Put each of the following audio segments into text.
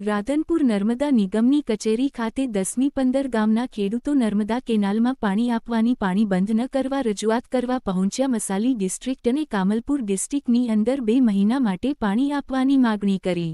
રાધનપુર નર્મદા નિગમની કચેરી ખાતે દસમી પંદર ગામના ખેડૂતો નર્મદા કેનાલમાં પાણી આપવાની પાણી બંધ ન કરવા રજૂઆત કરવા પહોંચ્યા મસાલી ડિસ્ટ્રિક્ટ અને કામલપુર ડિસ્ટ્રિક્ટની અંદર બે મહિના માટે પાણી આપવાની માગણી કરી.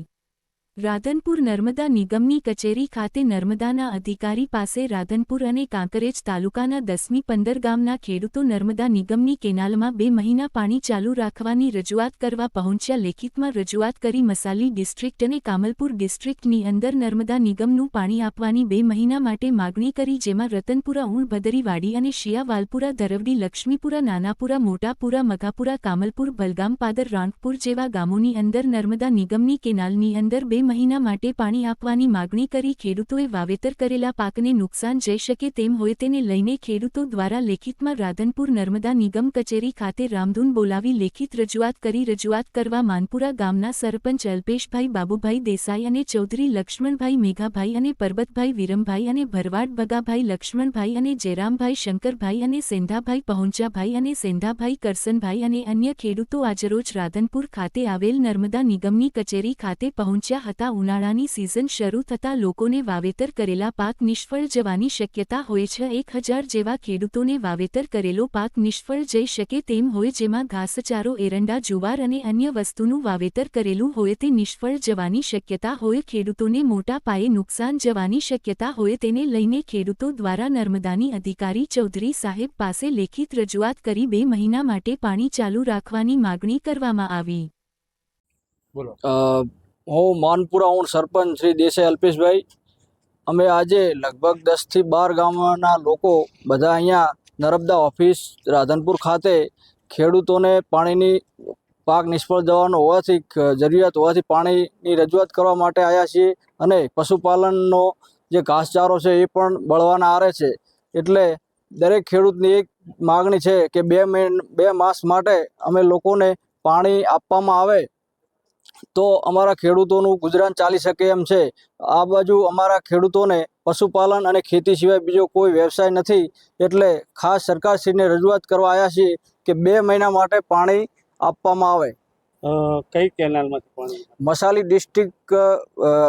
રાધનપુર નર્મદા નિગમની કચેરી ખાતે નર્મદાના અધિકારી પાસે રાધનપુર અને કાંકરેજ તાલુકાના દસમી પંદર ગામના ખેડૂતો નર્મદા નિગમની કેનાલમાં બે મહિના પાણી ચાલુ રાખવાની રજૂઆત કરવા પહોંચ્યા. લેખિતમાં રજૂઆત કરી મસાલી ડિસ્ટ્રિક્ટ અને કામલપુર ડિસ્ટ્રિક્ટની અંદર નર્મદા નિગમનું પાણી આપવાની બે મહિના માટે માગણી કરી, જેમાં રતનપુરા ઊણ ભદરીવાડી અને શિયા વાલપુરા ધરવડી, લક્ષ્મીપુરા, નાનાપુરા, મોટાપુરા, મઘાપુરા, કામલપુર બલગામ પાદર રાણકપુર જેવા ગામોની અંદર નર્મદા નિગમની કેનાલની અંદર બે મહિના માટે પાણી આપવાની માગણી કરી ખેડૂતોએ વાવેતર કરેલા પાકને નુકસાન જઈ શકે તેમ હોય તેને લઈને ખેડૂતો દ્વારા લેખિતમાં રાધનપુર નર્મદા નિગમ કચેરી ખાતે રામધૂન બોલાવી લેખિત રજૂઆત કરી રજૂઆત કરવા માનપુરા ગામના સરપંચ અલ્પેશભાઈ બાબુભાઈ દેસાઈ અને ચૌધરી લક્ષ્મણભાઈ મેઘાભાઈ અને પરબતભાઈ વિરમભાઈ અને ભરવાડ બગાભાઈ લક્ષ્મણભાઈ અને જયરામભાઈ શંકરભાઈ અને સેંધાભાઈ પહોંચાભાઈ અને સેંધાભાઈ કરસનભાઈ અને અન્ય ખેડૂતો આજરોજ રાધનપુર ખાતે આવેલ નર્મદા નિગમની કચેરી ખાતે પહોંચ્યા હતા. ઉનાળાની સિઝન શરૂ થતાં લોકોને વાવેતર કરેલા પાક નિષ્ફળ જવાની શક્યતા હોય છે. એક હજાર જેવા ખેડૂતોને વાવેતર કરેલો પાક નિષ્ફળ જઈ શકે તેમ હોય જેમાં ઘાસચારો એરંડા જુવાર અને અન્ય વસ્તુનું વાવેતર કરેલું હોય તે નિષ્ફળ જવાની શક્યતા હોય. ખેડૂતોને મોટા પાયે નુકસાન જવાની શક્યતા હોય તેને લઈને ખેડૂતો દ્વારા નર્મદાની અધિકારી ચૌધરી સાહેબ પાસે લેખિત રજૂઆત કરી બે મહિના માટે પાણી ચાલુ રાખવાની માગણી કરવામાં આવી. બોલો. હું માનપુરા ઊણ સરપંચ શ્રી દેસાઈ અલ્પેશભાઈ. અમે આજે લગભગ દસથી બાર ગામના લોકો બધા અહીંયા નર્મદા ઓફિસ, રાધનપુર ખાતે ખેડૂતોને પાણીની પાક નિષ્ફળ જવાનો હોવાથી જરૂરિયાત હોવાથી પાણીની રજૂઆત કરવા માટે આવ્યા છીએ અને પશુપાલનનો જે ઘાસચારો છે એ પણ બળવાના આરે છે. એટલે દરેક ખેડૂતની એક માગણી છે કે બે બે માસ માટે અમે લોકોને પાણી આપવામાં આવે તો અમારા ખેડૂતોનું ગુજરાન ચાલી શકે એમ છે. આ બાજુ અમારા ખેડૂતોને પશુપાલન અને ખેતી સિવાય બીજો કોઈ વ્યવસાય નથી. એટલે ખાસ સરકારશ્રીને રજૂઆત કરવા આવ્યા છીએ કે બે મહિના માટે પાણી આપવામાં આવે. કઈ કેનાલમાંથી પાણી મસાલી ડિસ્ટ્રિક્ટ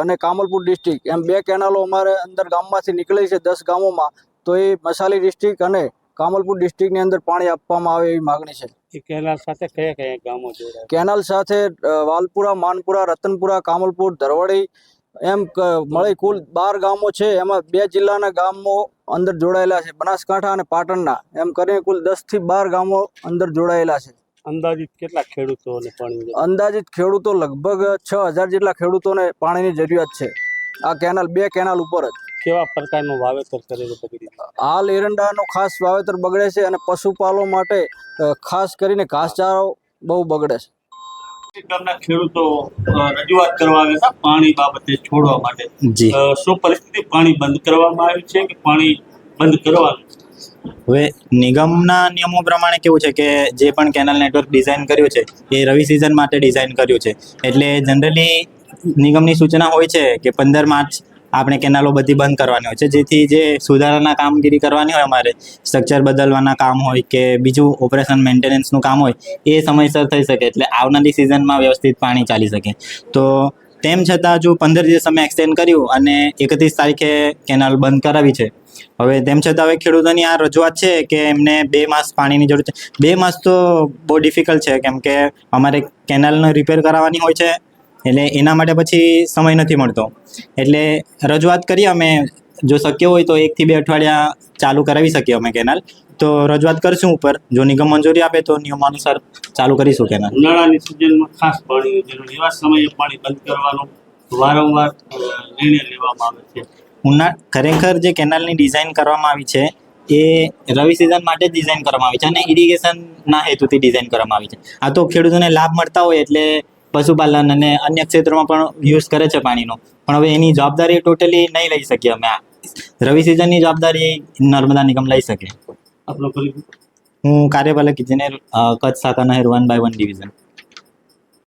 અને કામલપુર ડિસ્ટ્રિક્ટ. એમ બે કેનાલો અમારે અંદર ગામમાંથી નીકળી છે દસ ગામોમાં. તો એ મસાલી ડિસ્ટ્રિક્ટ અને કામલપુર ડિસ્ટ્રિક્ટની અંદર પાણી આપવામાં આવે એવી માગણી છે. કેનાલ સાથે કયા કયા ગામો જોડાય? કેનાલ સાથે વાલપુરા માનપુરા રતનપુરા કામલપુર ધરવડી એમ મળી કુલ બાર ગામો છે. એમાં બે જિલ્લાના ગામો અંદર જોડાયેલા છે. બનાસકાંઠા અને પાટણના. એમ કરીને કુલ દસથી બાર ગામો અંદર જોડાયેલા છે. અંદાજિત કેટલા ખેડૂતોને પાણી અંદાજિત ખેડૂતો લગભગ છ હજાર જેટલા ખેડૂતોને પાણીની જરૂરિયાત છે. આ કેનાલ બે કેનાલ ઉપર જ. કેવા પ્રકારનું વાવેતર કરેલું બગડી હાલ એરંડાનું ખાસ વાવેતર બગડે છે અને પશુપાલો માટે ખાસ કરીને ઘાસચારો બહુ બગડે છે. ગામના ખેડૂતો રજૂઆત કરવા આવ્યા હતા પાણી બાબતે છોડવા માટે. શું પરિસ્થિતિ? પાણી બંધ કરવામાં આવ્યું છે કે પાણી બંધ કરવાનું હવે નિગમના નિયમો પ્રમાણે કેવું છે કે જે પણ કેનલ નેટવર્ક ડિઝાઇન કર્યું છે એ રવિ સિઝન માટે ડિઝાઇન કર્યું છે. એટલે જનરલી નિગમની સૂચના હોય છે કે પંદર માર્ચ આપણે કેનાલો બધી બંધ કરવાની હોય છે. જેથી જે સુધારાના કામગીરી કરવાની હોય અમારે, સ્ટ્રક્ચર બદલવાના કામ હોય કે બીજું ઓપરેશન મેન્ટેનન્સનું કામ હોય, એ સમયસર થઈ શકે. એટલે આવનારી સિઝનમાં વ્યવસ્થિત પાણી ચાલી શકે. તો તેમ છતાં જો પંદર દિવસ અમે એક્સટેન્ડ કર્યું અને એકત્રીસ તારીખે કેનાલ બંધ કરાવી છે. હવે તેમ છતાં હવે ખેડૂતોની આ રજૂઆત છે કે એમને બે માસ પાણીની જરૂર છે. બે માસ તો બહુ ડિફિકલ્ટ છે. કેમ કે અમારે કેનાલનો રિપેર કરાવવાની હોય છે. એટલે એના માટે પછી સમય નથી મળતો. એટલે રજૂઆત કરીએ અમે જો શક્ય હોય તો એકથી બે અઠવાડિયા ચાલુ કરાવી શકીએ અમે કેનાલ. તો રજૂઆત કરશું ઉપર. જો નિગમ મંજૂરી આપે તો નિયમાનુસાર ચાલુ કરીશું કેનાલ. ઉનાળાની સિઝનમાં ખાસ પાણી જરૂર એવા સમયે પાણી બંધ કરવાનો વારંવાર નિર્ણય લેવામાં આવે છે. ઉના ખરેખર જે કેનાલની ડિઝાઇન કરવામાં આવી છે એ રવિ સિઝન માટે જ ડિઝાઇન કરવામાં આવી છે અને ઇરિગેશનના હેતુથી ડિઝાઇન કરવામાં આવી છે. આ તો ખેડૂતોને લાભ મળતા હોય એટલે પશુપાલન અને અન્ય ક્ષેત્રોમાં પણ યુઝ કરે છે પાણીનો. પણ હવે એની જવાબદારી ટોટલી નહીં લઈ શકીએ અમે આ. રવિ સિઝનની જવાબદારી નર્મદા નિગમ લઈ શકે. હું કાર્યપાલક ઇજનેર કચ્છ શાખા નહેર વન બાય વન ડિવિઝન